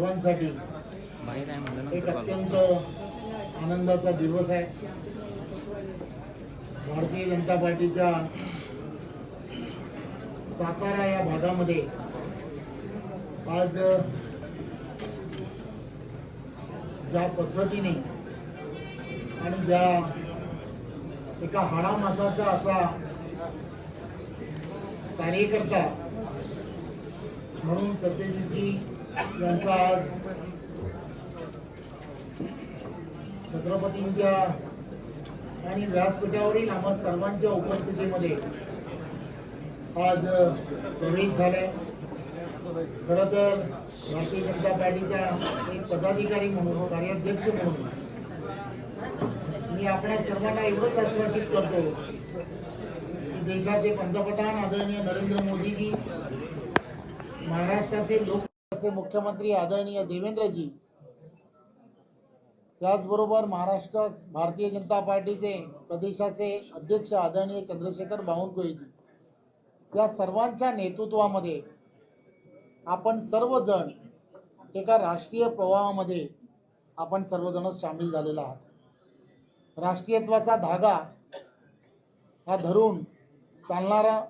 सर्वांसाठी एक अत्यंत आनंदाचा दिवस आहे. भारतीय जनता पार्टीच्या सातारा या भागामध्ये आज ज्या पद्धतीने आणि ज्या एका हाडामासाचा असा कार्यकर्ता म्हणून सत्यजितजी यांचा आज छत्रपतींच्या आणि व्यासपीठावरील आम्हा सर्वांच्या उपस्थितीमध्ये आज प्रवेश झालाय. खरं तर भारतीय जनता पार्टीचा एक पदाधिकारी म्हणून कार्याध्यक्ष म्हणून मी आपल्या सर्वांना एवढंच आश्वासित करतो की देशाचे पंतप्रधान आदरणीय नरेंद्र मोदीजी महाराष्ट्राचे लोक असे मुख्यमंत्री आदरणीय देवेंद्रजी त्याचबरोबर महाराष्ट्र भारतीय जनता पार्टीचे प्रदेशाचे अध्यक्ष आदरणीय चंद्रशेखर बावनकुळेजी. या सर्वांच्या नेतृत्वामध्ये आपण सर्वजण एका राष्ट्रीय प्रवाहामध्ये आपण सर्वजण सामील झालेला आहात. राष्ट्रीयत्वाचा धागा हा धरून चालणारा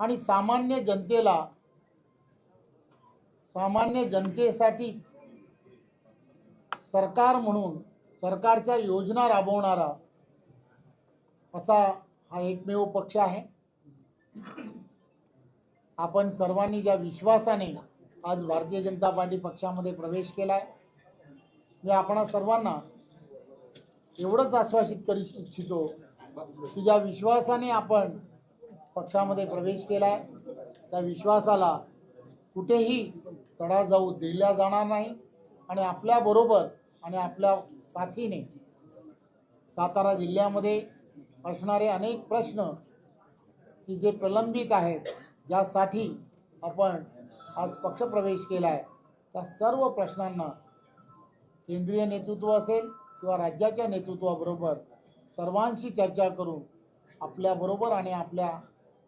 आणि सामान्य जनतेला सामान्य जनतेसाठीच सरकार म्हणून सरकारच्या योजना राबवणारा असा हा एकमेव पक्ष आहे. आपण सर्वांनी ज्या विश्वासाने आज भारतीय जनता पार्टी पक्षामध्ये प्रवेश केला आहे मी आपण सर्वांना एवढंच आश्वासित करू इच्छितो की ज्या विश्वासाने आपण पक्षामध्ये प्रवेश केला आहे त्या विश्वासाला कुठेही तडा जाऊ दिला जाणार नाही. आणि आपल्याबरोबर आणि आपल्या साथीने सातारा जिल्ह्यामध्ये असणारे अनेक प्रश्न की जे प्रलंबित आहेत ज्यासाठी आपण आज पक्षप्रवेश केला आहे. त्या सर्व प्रश्नांना केंद्रीय नेतृत्व असेल किंवा राज्याच्या नेतृत्वाबरोबर सर्वांशी चर्चा करून आपल्याबरोबर आणि आपल्या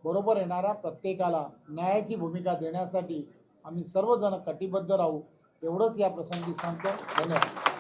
बरोबर येणाऱ्या प्रत्येकाला न्यायाची भूमिका देण्यासाठी आम्ही सर्वजण कटिबद्ध राहू. एवढंच या प्रसंगी सांगतो. धन्यवाद.